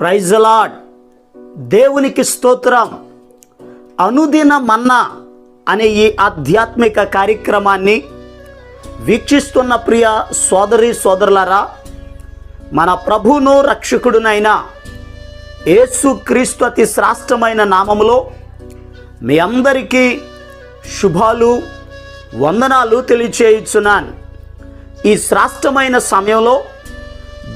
Praise lord దేవునికి స్తోత్రం. అనుదిన మన్నా అనే ఈ ఆధ్యాత్మిక కార్యక్రమాన్ని వీక్షిస్తున్న ప్రియ సోదరి సోదరులరా మన ప్రభును రక్షకుడునైన ఏసుక్రీస్తు అతి శ్రాష్టమైన నామములో మీ అందరికీ శుభాలు వందనాలు తెలియచేయుచున్నాను. ఈ శ్రాష్టమైన సమయంలో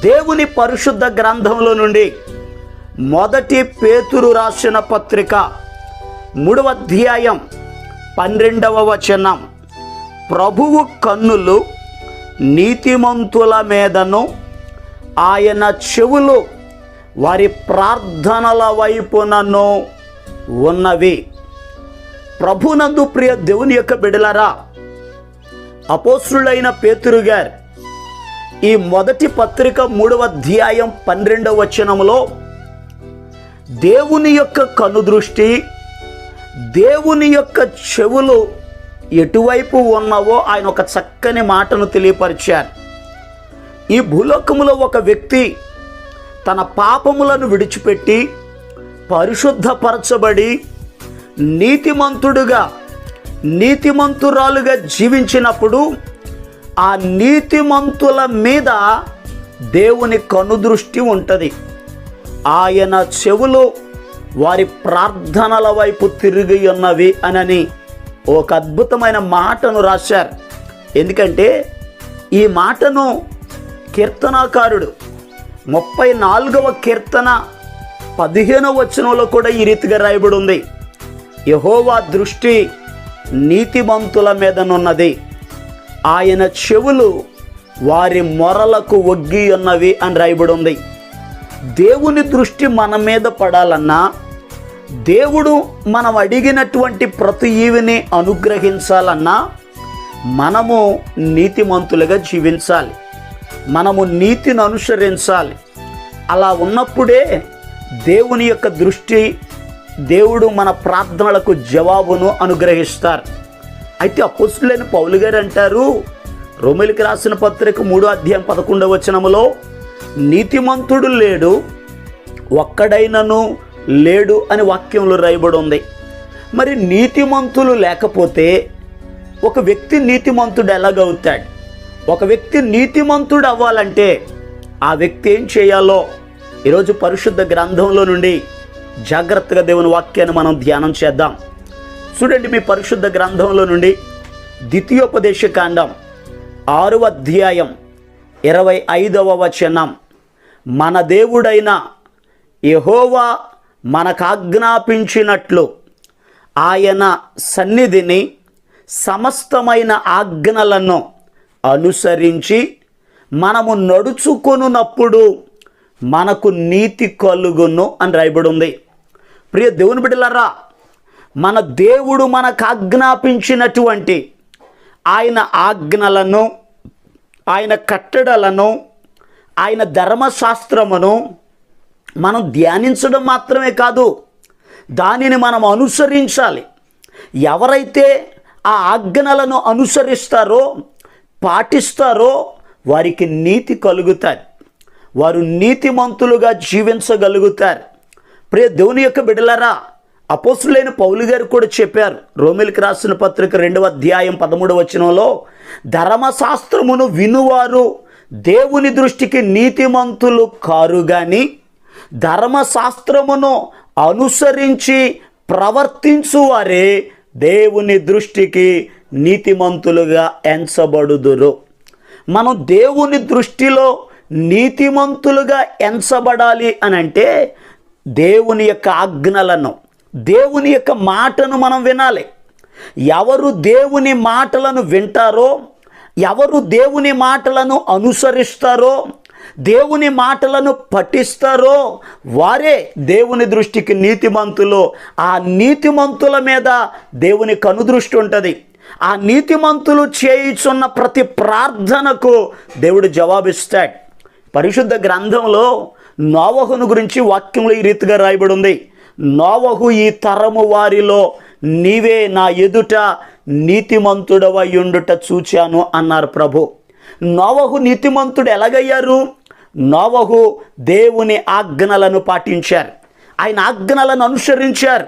దేవుని పరిశుద్ధ గ్రంథంలో నుండి మొదటి పేతురు రాసిన పత్రిక మూడవ అధ్యాయం పన్నెండవ వచనం ప్రభువు కన్నులు నీతిమంతుల మీదను ఆయన చెవులు వారి ప్రార్థనల వైపునను ఉన్నవి. ప్రభునందు ప్రియ దేవుని యొక్క బిడలరా అపోసులైన పేతురు గారు ఈ మొదటి పత్రిక మూడవ అధ్యాయం పన్నెండవ వచనములో దేవుని యొక్క కనుదృష్టి దేవుని యొక్క చెవులు ఎటువైపు ఉన్నావో ఆయన ఒక చక్కని మాటను తెలియపరిచారు. ఈ భూలోకములో ఒక వ్యక్తి తన పాపములను విడిచిపెట్టి పరిశుద్ధపరచబడి నీతిమంతుడుగా నీతిమంతురాలుగా జీవించినప్పుడు ఆ నీతిమంతుల మీద దేవుని కనుదృష్టి ఉంటుంది. ఆయన చెవులు వారి ప్రార్థనల వైపు తిరిగి ఉన్నవి అనని ఒక అద్భుతమైన మాటను రాశారు. ఎందుకంటే ఈ మాటను కీర్తనాకారుడు ముప్పై నాలుగవ కీర్తన పదిహేనవ వచనంలో కూడా ఈ రీతిగా రాయబడి ఉంది యహోవా దృష్టి నీతిమంతుల మీదనున్నది. ఆయన చెవులు వారి మొరలకు ఒగ్గి ఉన్నవి అని రాయబడి ఉంది దేవుని దృష్టి మన మీద పడాలన్నా దేవుడు మనం అడిగినటువంటి ప్రతి ఈవిని అనుగ్రహించాలన్నా మనము నీతిమంతులుగా జీవించాలి. మనము నీతిని అనుసరించాలి. అలా ఉన్నప్పుడే దేవుని యొక్క దృష్టి దేవుడు మన ప్రార్థనలకు జవాబును అనుగ్రహిస్తారు. అయితే అపోసులైన పౌలు గారు అంటారు రోమిలికి రాసిన పత్రిక మూడో అధ్యాయం పదకొండవ వచనములో నీతిమంతుడు లేడు ఒక్కడైనను లేడు అని వాక్యంలో రాయబడి ఉంది. మరి నీతిమంతులు లేకపోతే ఒక వ్యక్తి నీతిమంతుడు ఎలాగవుతాడు? ఒక వ్యక్తి నీతిమంతుడు అవ్వాలంటే ఆ వ్యక్తి ఏం చేయాలో ఈరోజు పరిశుద్ధ గ్రంథంలో నుండి జాగ్రత్తగా దేవుని వాక్యాన్ని మనం ధ్యానం చేద్దాం. చూడండి మీ పరిశుద్ధ గ్రంథంలో నుండి ద్వితీయోపదేశ కాండం ఆరవ అధ్యాయం ఇరవై ఐదవ వచనం. మన దేవుడైన యహోవా మనకాజ్ఞాపించినట్లు ఆయన సన్నిధిని సమస్తమైన ఆజ్ఞలను అనుసరించి మనము నడుచుకొనున్నప్పుడు మనకు నీతి కలుగును అని రాయబడి ఉంది ప్రియ దేవుని బిడ్డలరా మన దేవుడు మనకు ఆజ్ఞాపించినటువంటి ఆయన ఆజ్ఞలను ఆయన కట్టడలను ఆయన ధర్మశాస్త్రమును మనం ధ్యానించడం మాత్రమే కాదు దానిని మనం అనుసరించాలి. ఎవరైతే ఆ ఆజ్ఞలను అనుసరిస్తారో పాటిస్తారో వారికి నీతి కలుగుతారు వారు నీతిమంతులుగా జీవించగలుగుతారు. ప్రియ దేవుని యొక్క బిడలరా అపోసులైన పౌలు గారు కూడా చెప్పారు రోమిల్కి రాసిన పత్రిక రెండవ అధ్యాయం పదమూడవ వచనంలో ధర్మశాస్త్రమును వినువారు దేవుని దృష్టికి నీతిమంతులు కారు గాని ధర్మశాస్త్రమును అనుసరించి ప్రవర్తించువారే దేవుని దృష్టికి నీతిమంతులుగా ఎంచబడుదురు. మనం దేవుని దృష్టిలో నీతిమంతులుగా ఎంచబడాలి అని అంటే దేవుని యొక్క ఆజ్ఞలను దేవుని యొక్క మాటను మనం వినాలి. ఎవరు దేవుని మాటలను వింటారో ఎవరు దేవుని మాటలను అనుసరిస్తారో దేవుని మాటలను పఠిస్తారో వారే దేవుని దృష్టికి నీతిమంతులు. ఆ నీతిమంతుల మీద దేవుని కనుదృష్టి ఉంటుంది. ఆ నీతిమంతులు చేయుచున్న ప్రతి ప్రార్థనకు దేవుడు జవాబిస్తాడు. పరిశుద్ధ గ్రంథంలో నోవహును గురించి వాక్యంలో ఈ రీతిగా రాయబడి ఉంది నోవహు ఈ తరము వారిలో నీవే నా ఎదుట నీతిమంతుడవయుండుట చూచాను అన్నారు ప్రభు. నోవహు నీతిమంతుడు ఎలాగయ్యారు? నోవహు దేవుని ఆజ్ఞలను పాటించారు. ఆయన ఆజ్ఞలను అనుసరించారు.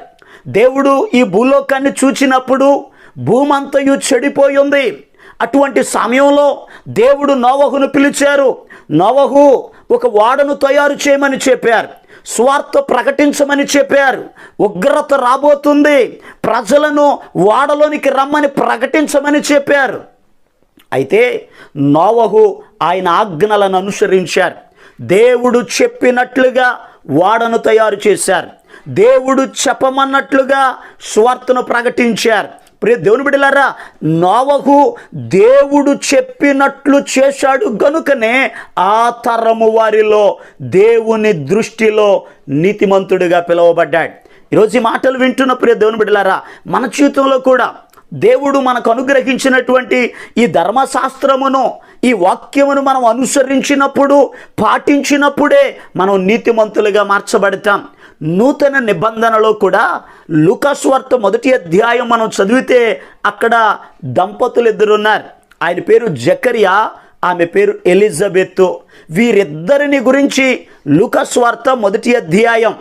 దేవుడు ఈ భూలోకాన్ని చూచినప్పుడు భూమంతయు చెడిపోయి ఉంది అటువంటి సమయంలో దేవుడు నోవహును పిలిచారు. నోవహు ఒక వాడను తయారు చేయమని చెప్పారు. స్వార్థ ప్రకటించమని చెప్పారు. ఉగ్రత రాబోతుంది. ప్రజలను వాడలోనికి రమ్మని ప్రకటించమని చెప్పారు. అయితే నోవహు ఆయన ఆజ్ఞలను అనుసరించారు. దేవుడు చెప్పినట్లుగా వాడను తయారు చేశారు. దేవుడు చెప్పమన్నట్లుగా స్వార్థను ప్రకటించారు. ప్రియ దేవుని బిడ్డలారా నోవహు దేవుడు చెప్పినట్లు చేశాడు గనుకనే ఆ తరము వారిలో దేవుని దృష్టిలో నీతిమంతుడిగా పిలువబడ్డాడు. ఈరోజు ఈ మాటలు వింటున్న ప్రియ దేవుని బిడ్డలారా మన జీవితంలో కూడా దేవుడు మనకు అనుగ్రహించినటువంటి ఈ ధర్మశాస్త్రమును ఈ వాక్యమును మనం అనుసరించినప్పుడు పాటించినప్పుడే మనం నీతిమంతులుగా మార్చబడతాం. నూతన నిబంధనలో కూడా లుకస్వార్త మొదటి అధ్యాయం మనం చదివితే అక్కడ దంపతులు ఇద్దరున్నారు. ఆయన పేరు జకరియా ఆమె పేరు ఎలిజబెత్. వీరిద్దరిని గురించి లుకస్వార్త మొదటి అధ్యాయం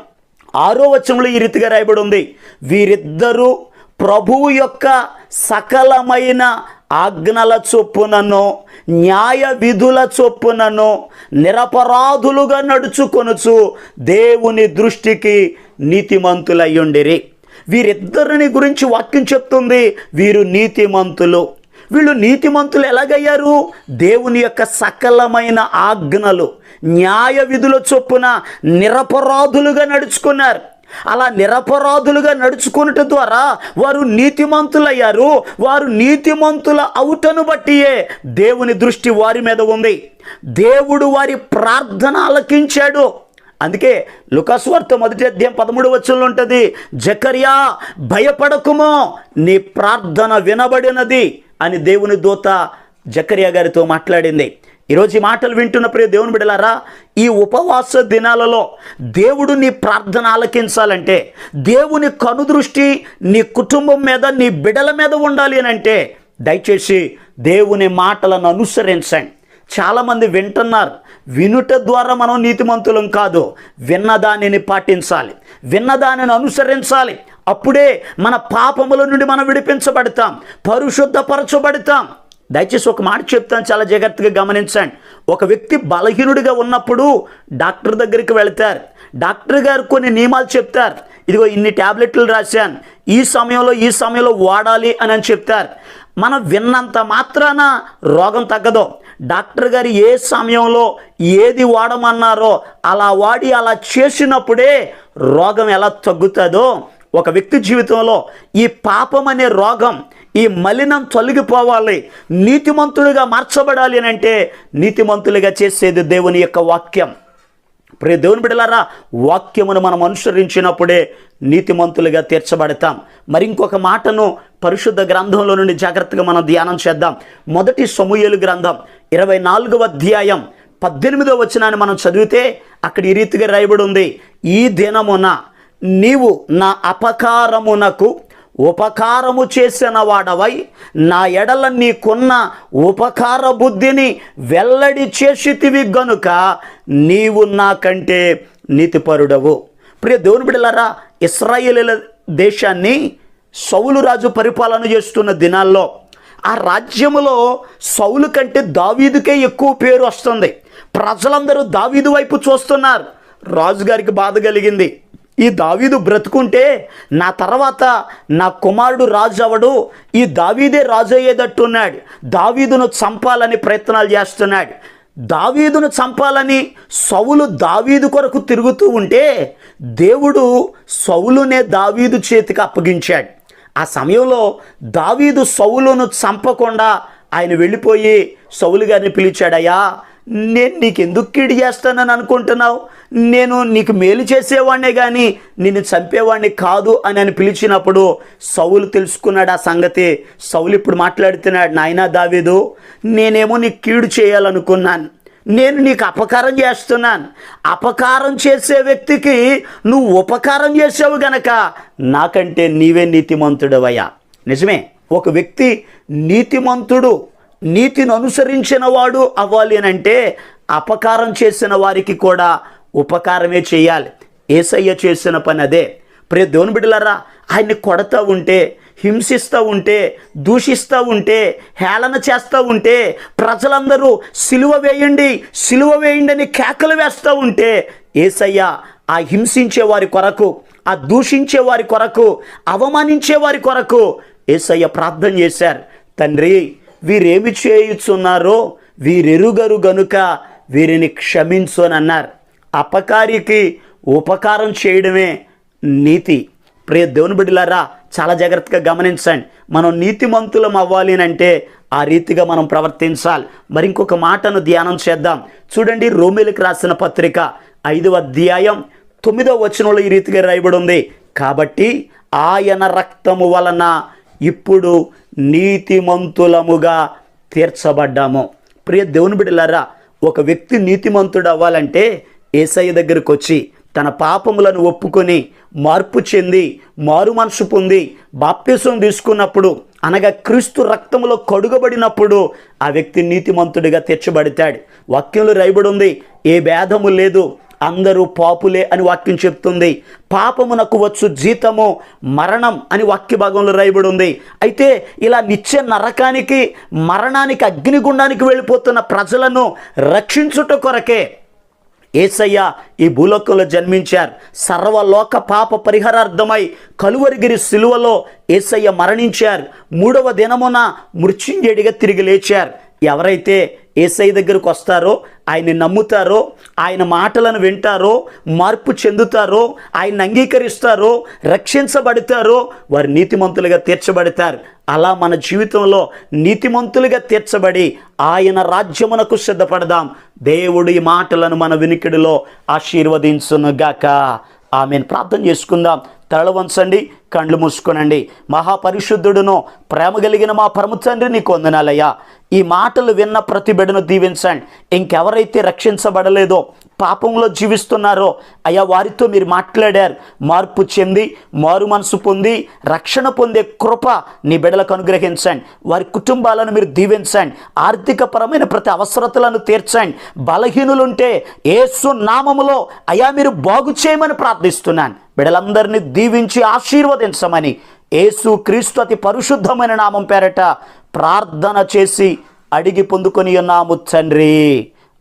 ఆరో వచనంలో ఈ రీతిగా రాయబడి ఉంది. వీరిద్దరూ ప్రభువు యొక్క సకలమైన ఆజ్ఞల చొప్పునను న్యాయ విధుల చొప్పునను నిరపరాధులుగా నడుచుకొనుచు దేవుని దృష్టికి నీతిమంతులయ్యుండిరి. వీరిద్దరిని గురించి వాక్యం చెప్తుంది వీరు నీతిమంతులు. వీళ్ళు నీతిమంతులు ఎలాగయ్యారు? దేవుని యొక్క సకలమైన ఆజ్ఞలు న్యాయ విధుల చొప్పున నిరపరాధులుగా నడుచుకున్నారు. అలా నిరపరాధులుగా నడుచుకున్నట ద్వారా వారు నీతిమంతులయ్యారు. వారు నీతిమంతుల అవుటను బట్టియే దేవుని దృష్టి వారి మీద ఉంది. దేవుడు వారి ప్రార్థన ఆలకించాడు. అందుకే లుకాస్వార్త మొదటి అధ్యాయం పదమూడు వచ్చంలో ఉంటుంది జకర్యా భయపడకుమో నీ ప్రార్థన వినబడినది అని దేవుని దూత జకర్యా గారితో మాట్లాడింది. ఈరోజు ఈ మాటలు వింటున్న ప్రియ దేవుని బిడలారా ఈ ఉపవాస దినాలలో దేవుడు నీ ప్రార్థన ఆలకించాలంటే దేవుని కనుదృష్టి నీ కుటుంబం మీద నీ బిడల మీద ఉండాలి అని అంటే దయచేసి దేవుని మాటలను అనుసరించండి. చాలామంది వింటున్నారు వినుట ద్వారా మనం నీతిమంతులం కాదు విన్నదానిని పాటించాలి విన్నదానిని అనుసరించాలి. అప్పుడే మన పాపముల నుండి మనం విడిపించబడతాం పరిశుద్ధపరచబడతాం దయచేసి ఒక మాట చెప్తాను చాలా జాగ్రత్తగా గమనించండి. ఒక వ్యక్తి బలహీనుడిగా ఉన్నప్పుడు డాక్టర్ దగ్గరికి వెళ్తారు. డాక్టర్ గారు కొన్ని నియమాలు చెప్తారు. ఇదిగో ఇన్ని ట్యాబ్లెట్లు రాశాను. ఈ సమయంలో ఈ సమయంలో వాడాలి అని అని చెప్తారు. మనం విన్నంత మాత్రాన రోగం తగ్గదు. డాక్టర్ గారు ఏ సమయంలో ఏది వాడమన్నారో అలా వాడి అలా చేసినప్పుడే రోగం ఎలా తగ్గుతుందో ఒక వ్యక్తి జీవితంలో ఈ పాపం అనే రోగం ఈ మలినం తొలగిపోవాలి నీతిమంతులుగా మార్చబడాలి అని అంటే నీతిమంతులుగా చేసేది దేవుని యొక్క వాక్యం. ప్రే దేవుని బిడలారా వాక్యమును మనం అనుసరించినప్పుడే నీతిమంతులుగా తీర్చబడతాం. మరి ఇంకొక మాటను పరిశుద్ధ గ్రంథంలో నుండి జాగ్రత్తగా మనం ధ్యానం చేద్దాం. మొదటి సమూహలు గ్రంథం ఇరవై నాలుగవ అధ్యాయం పద్దెనిమిదవ వచనాన్ని మనం చదివితే అక్కడ ఈ రీతిగా రాయబడి ఉంది. ఈ దినమున నీవు నా అపకారమునకు ఉపకారము చేసిన వాడవై నా ఎడల నీకున్న ఉపకార బుద్ధిని వెల్లడి చేసితివి గనుక నీవు నాకంటే నీతిపరుడవు. ప్రియ దేవుని బిడలరా ఇస్రాయేలీల దేశాన్ని సౌలు రాజు పరిపాలన చేస్తున్న దినాల్లో ఆ రాజ్యములో సౌలు కంటే దావీదుకే ఎక్కువ పేరు వస్తుంది. ప్రజలందరూ దావీదు వైపు చూస్తున్నారు. రాజుగారికి బాధ కలిగింది. ఈ దావీదు బ్రతుకుంటే నా తర్వాత నా కుమారుడు రాజు అవడు ఈ దావీదే రాజు అయ్యేటట్టున్నాడు దావీదును చంపాలని ప్రయత్నాలు చేస్తున్నాడు. దావీదును చంపాలని సౌలు దావీదు కొరకు తిరుగుతూ ఉంటే దేవుడు సౌలునే దావీదు చేతికి అప్పగించాడు. ఆ సమయంలో దావీదు సౌలును చంపకుండా ఆయన వెళ్ళిపోయి సౌలు గారిని పిలిచాడయ్యా నేను నీకెందుకు కీడు చేస్తానని అనుకుంటున్నావు? నేను నీకు మేలు చేసేవాడినే కానీ నిన్ను చంపేవాడిని కాదు అని అని పిలిచినప్పుడు సౌలు తెలుసుకున్నాడు ఆ సంగతి. సౌలు ఇప్పుడు మాట్లాడుతున్నాడు నాయనా దావీదు నేనేమో నీకు కీడు చేయాలనుకున్నాను. నేను నీకు అపకారం చేస్తున్నాను. అపకారం చేసే వ్యక్తికి నువ్వు ఉపకారం చేసావు గనక నాకంటే నీవే నీతిమంతుడవయ్యా. నిజమే ఒక వ్యక్తి నీతిమంతుడు నీతిని అనుసరించిన వాడు అవ్వాలి అని అంటే అపకారం చేసిన వారికి కూడా ఉపకారమే చేయాలి. ఏసయ్య చేసిన పని అదే. ప్రే దేవుని బిడ్డలారా ఆయన్ని కొడతా ఉంటే హింసిస్తూ ఉంటే దూషిస్తూ ఉంటే హేళన చేస్తూ ఉంటే ప్రజలందరూ సిలువ వేయండి సిలువ వేయండి అని కేకలు వేస్తూ ఉంటే ఏసయ్య ఆ హింసించే వారి కొరకు ఆ దూషించే వారి కొరకు అవమానించే వారి కొరకు ఏసయ్య ప్రార్థన చేశారు. తండ్రి వీరేమి చేయుచున్నారో వీరెరుగరు గనుక వీరిని క్షమించు అని అన్నారు. అపకారికి ఉపకారం చేయడమే నీతి. ప్రియ దేవుని బిడ్డలారా చాలా జాగ్రత్తగా గమనించండి. మనం నీతిమంతులం అవ్వాలి అని అంటే ఆ రీతిగా మనం ప్రవర్తించాలి. మరి ఇంకొక మాటను ధ్యానం చేద్దాం. చూడండి రోమిలకు రాసిన పత్రిక ఐదవ అధ్యాయం తొమ్మిదవ వచనంలో ఈ రీతిగా రాయబడి ఉంది కాబట్టి ఆయన రక్తము వలన ఇప్పుడు నీతిమంతులముగా తీర్చబడ్డాము. ప్రియ దేవుని బిడ్డలారా ఒక వ్యక్తి నీతిమంతుడు అవ్వాలంటే ఏసయ్య దగ్గరకు వచ్చి తన పాపములను ఒప్పుకొని మార్పు చెంది మారు మనసు పొంది బాప్తిసం తీసుకున్నప్పుడు అనగా క్రీస్తు రక్తములో కడుగబడినప్పుడు ఆ వ్యక్తి నీతిమంతుడిగా తెచ్చబడతాడు. వాక్యంలో రైబడి ఉంది ఏ భేదము లేదు అందరూ పాపులే అని వాక్యం చెప్తుంది. పాపమునకు వచ్చు జీతము మరణం అని వాక్య భాగంలో రాయబడి ఉంది అయితే ఇలా నిత్య నరకానికి మరణానికి అగ్నిగుండానికి వెళ్ళిపోతున్న ప్రజలను రక్షించుట కొరకే ఏసయ్య ఈ భూలోకంలో జన్మించారు. సర్వలోక పాప పరిహారార్థమై కలువరిగిరి సిలువలో ఏసయ్య మరణించారు. మూడవ దినమున మృత్యుంజయుడిగా తిరిగి లేచారు. ఎవరైతే ఏసై దగ్గరకు వస్తారో ఆయన్ని నమ్ముతారో ఆయన మాటలను వింటారో మార్పు చెందుతారో ఆయన అంగీకరిస్తారో రక్షించబడతారో వారు నీతిమంతులుగా తీర్చబడతారు. అలా మన జీవితంలో నీతిమంతులుగా తీర్చబడి ఆయన రాజ్యమునకు సిద్ధపడదాం. దేవుడు ఈ మాటలను మన వినికిడిలో ఆశీర్వదించునుగాక. ఆమెను. ప్రార్థన చేసుకుందాం. తల వంచండి కండ్లు మూసుకోనండి. మహాపరిశుద్ధుడును ప్రేమ కలిగిన మా పరమ తండ్రి నీకు వందనాలయ్యా. ఈ మాటలు విన్న ప్రతి బిడను దీవించండి. ఇంకెవరైతే రక్షించబడలేదో పాపంలో జీవిస్తున్నారో అయ్యా వారితో మీరు మాట్లాడారు. మార్పు చెంది మారు మనసు పొంది రక్షణ పొందే కృప నీ బిడ్డలకు అనుగ్రహించండి. వారి కుటుంబాలను మీరు దీవించండి. ఆర్థికపరమైన ప్రతి అవసరతలను తీర్చండి. బలహీనులుంటే ఏసు నామములో అయ్యా మీరు బాగు చేయమని ప్రార్థిస్తున్నాను. బిడ్డలందరినీ దీవించి ఆశీర్వదించమని ఏసు క్రీస్తు అతి పరిశుద్ధమైన నామం పేరట ప్రార్థన చేసి అడిగి పొందుకొని ఉన్నాము తండ్రి.